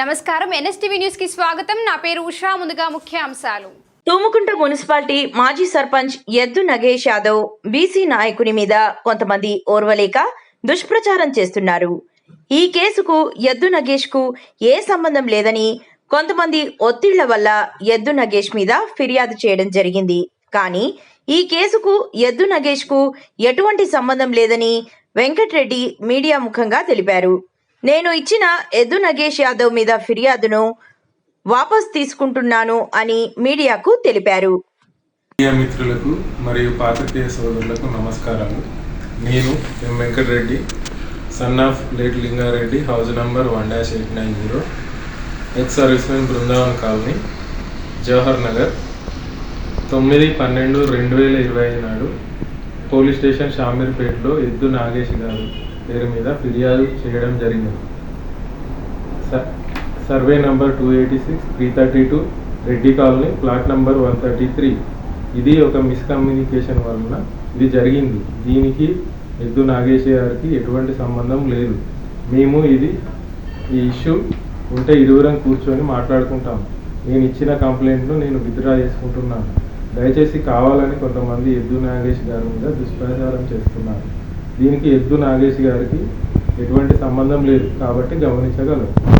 నమస్కారం. ఎన్ఎస్టీవీ న్యూస్కి స్వాగతం. నా పేరు ఉషా. ముందుగా ముఖ్య అంశాలు తూముకుంట మున్సిపాలిటీ మాజీ సర్పంచ్ ఎద్దు నగేష్ యాదవ్ బీసీ నాయకుని మీద కొంతమంది ఓర్వలేక దుష్ప్రచారం చేస్తున్నారు. ఈ కేసుకు ఎద్దు నగేష్కు ఏ సంబంధం లేదని కొంతమంది ఒత్తిళ్ళ వల్ల ఎద్దు నగేష్ మీద ఫిర్యాదు చేయడం జరిగింది. కానీ ఈ కేసుకు ఎద్దు నగేష్కు ఎటువంటి సంబంధం లేదని వెంకట్రెడ్డి మీడియా ముఖంగా తెలిపారు. నేను ఇచ్చిన ఎద్దు నగేష్ యాదవ్ మీద ఫిర్యాదును వాపస్ తీసుకుంటున్నాను అని మీడియాకు తెలిపారు. మీడియా మిత్రులకు మరియు పాత్రికేయ సోదరులకు నమస్కారాలు నేను M Venkatareddy son of late Lingareddy house number one dash eight nine zero ex servicemen Brindavan colony Jawahar Nagar తొమ్మిది పన్నెండు రెండు వేల ఇరవై ఐదు నాడు పోలీస్ స్టేషన్ షామీర్పేటలో ఎద్దు నాగేష్ గారు పేరు మీద ఫిర్యాదు చేయడం జరిగింది. స- survey number two eighty six three thirty two Reddy colony plot number one thirty three. ఇది ఒక మిస్కమ్యూనికేషన్ వలన ఇది జరిగింది. దీనికి ఎద్దు నాగేష్ గారికి ఎటువంటి సంబంధం లేదు. మేము ఇది ఈ ఇష్యూ ఉంటే ఇరువురం కూర్చొని మాట్లాడుకుంటాం. నేను ఇచ్చిన కంప్లైంట్ను నేను విత్డ్రా చేసుకుంటున్నాను. దయచేసి కావాలని కొంతమంది ఎద్దు నాగేష్ గారి మీద దుష్ప్రచారం చేస్తున్నారు. దీనికి ఎద్దు నాగేష్ గారికి ఎటువంటి సంబంధం లేదు కాబట్టి గమనించగలరు